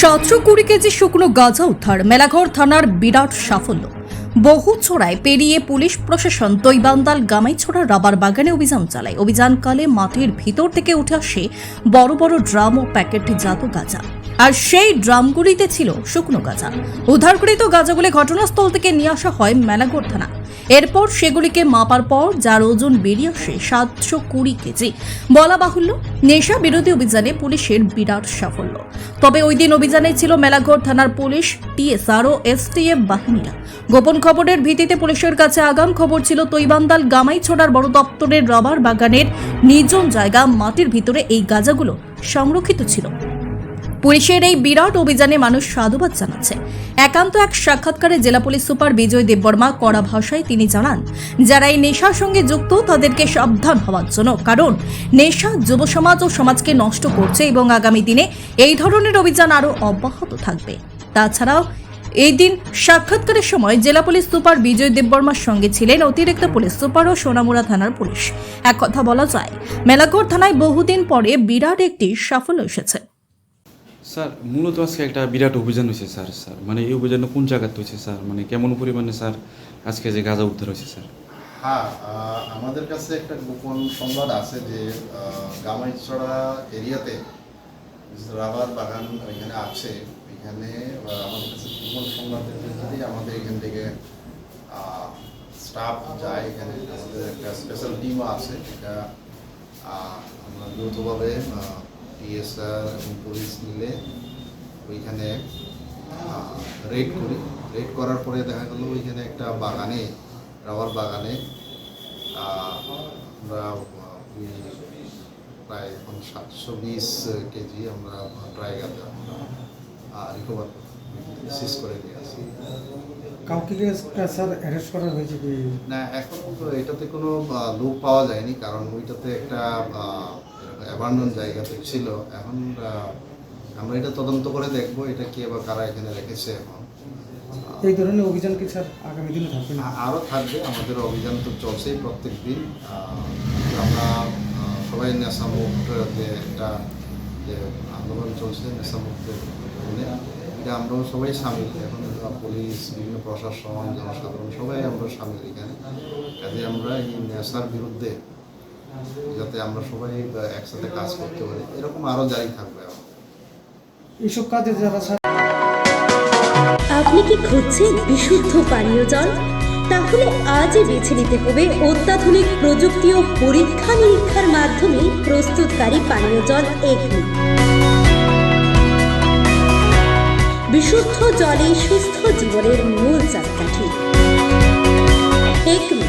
সাতশো কুড়ি কেজি শুকনো গাঁজা উদ্ধার মেলাঘর থানার বিরাট সাফল্য। বহু ছোড়ায় পেরিয়ে পুলিশ প্রশাসন তৈবান্দাল গামাইছড়া রাবার বাগানে অভিযান চালায়। অভিযানকালে মাটির ভিতর থেকে উঠে আসে বড় বড় ড্রাম ও প্যাকেটজাত গাঁজা। আর সেই ড্রামগুলিতে ছিল শুকনো গাঁজা। উদ্ধারকৃত গাঁজাগুলি ঘটনাস্থল থেকে নিয়ে আসা হয় মেলাঘর থানা। এরপর সেগুলিকে মাপার পর যার ওজন বেরিয়ে আসে সাতশো কুড়ি কেজি। বলা বাহুল্য, নেশা বিরোধী অভিযানে পুলিশের বিরাট সাফল্য। তবে ওই দিন অভিযানে ছিল মেলাঘর থানার পুলিশ টিএসআর ও এসটিএফ বাহিনীরা। গোপন খবরের ভিত্তিতে পুলিশের কাছে আগাম খবর ছিল তৈবান্দাল গামাইছড়ার বড় দপ্তরের রবার বাগানের নির্জন জায়গা, মাটির ভিতরে এই গাঁজাগুলো সংরক্ষিত ছিল। পুলিশের এই বিরাট অভিযানে মানুষ সাধুবাদ জানাচ্ছে। একান্ত এক সাক্ষাৎকারে জেলা পুলিশ সুপার বিজয় দেববর্মা কড়া ভাষায় তিনি জানান, যারা এই নেশার সঙ্গে যুক্ত, তাদেরকে সাবধান হওয়ার জন্য, কারণ নেশা যুব সমাজ ও সমাজকে নষ্ট করছে এবং আগামী দিনে এই ধরনের অভিযান আরও অব্যাহত থাকবে। তাছাড়াও, এই দিন সাক্ষাৎকারের সময় জেলা পুলিশ সুপার বিজয় দেববর্মার সঙ্গে ছিলেন অতিরিক্ত পুলিশ সুপার ও সোনামুড়া থানার পুলিশ। এক কথা বলা যায়, মেলাঘর থানায় বহুদিন পরে বিরাট একটি সাফল্য এসেছে। স্যার, মূলত আজকে একটা বিরাট অভিযান হয়েছে স্যার স্যার। মানে এই অভিযানটা কোন জায়গাতে হয়েছে স্যার? মানে কেমন পরিমাণে, স্যার, আজকে যে গাঁজা উদ্ধার হয়েছে স্যার? হ্যাঁ আমাদের কাছে একটা গোপন সংবাদ আছে যে গামাইছড়া এরিয়াতে রাবার বাগান এখানে আছে। এখানে আমাদের কাছে গোপন সংবাদের যদি আমাদের এখান থেকে স্টাফ যায়, এখানে আমাদের একটা স্পেশাল টিমও আছে। এটা আমরা যৌথভাবে টিএসআর এবং পুলিশ মিলে ওইখানে রেড করি। রেড করার পরে দেখা গেল ওইখানে একটা বাগানে রাবার বাগানে আমরা প্রায় এখন সাতশো বিশ কেজি আমরা আমরা রিকভার সিজ করে নিয়ে আসি। কাউকে স্যার অ্যারেস্ট করা হয়েছে কি? না এখন তো এটাতে কোনো লোক পাওয়া যায়নি কারণ ওইটাতে একটা অ্যাবান্ডন জায়গাতে ছিল। এখন আমরা এটা তদন্ত করে দেখব এটা কে বা কারা এখানে রেখেছে এখন। এই ধরনের অভিযান কি স্যার আগামী দিনে থাকবে না আরও থাকবে। আমাদের অভিযান তো চলছেই প্রত্যেক দিন। আমরা সবাই নেশামুক্ত যে একটা যে আন্দোলন চলছে নেশামুক্তের জন্য। এটা আমরাও সবাই সামিল। এখন পুলিশ বিভিন্ন প্রশাসন জনসাধারণ সবাই আমরা সামিল এখানে। কাজে আমরা এই নেশার বিরুদ্ধে যাতে আমরা সবাই একসাথে কাজ করতে পারি। এরকম আরও জারি থাকবে এইসব কাজে যারা আপনি কি খুঁজছেন বিশুদ্ধ পানীয় জল? তাহলে আজই বেছে নিতে হবে অত্যাধুনিক প্রযুক্তি ও পরীক্ষা নিরীক্ষার মাধ্যমে প্রস্তুতকারী পানীয় জল এগনি। বিশুদ্ধ জলে সুস্থ জীবনের মূল চাকাঠি। Acme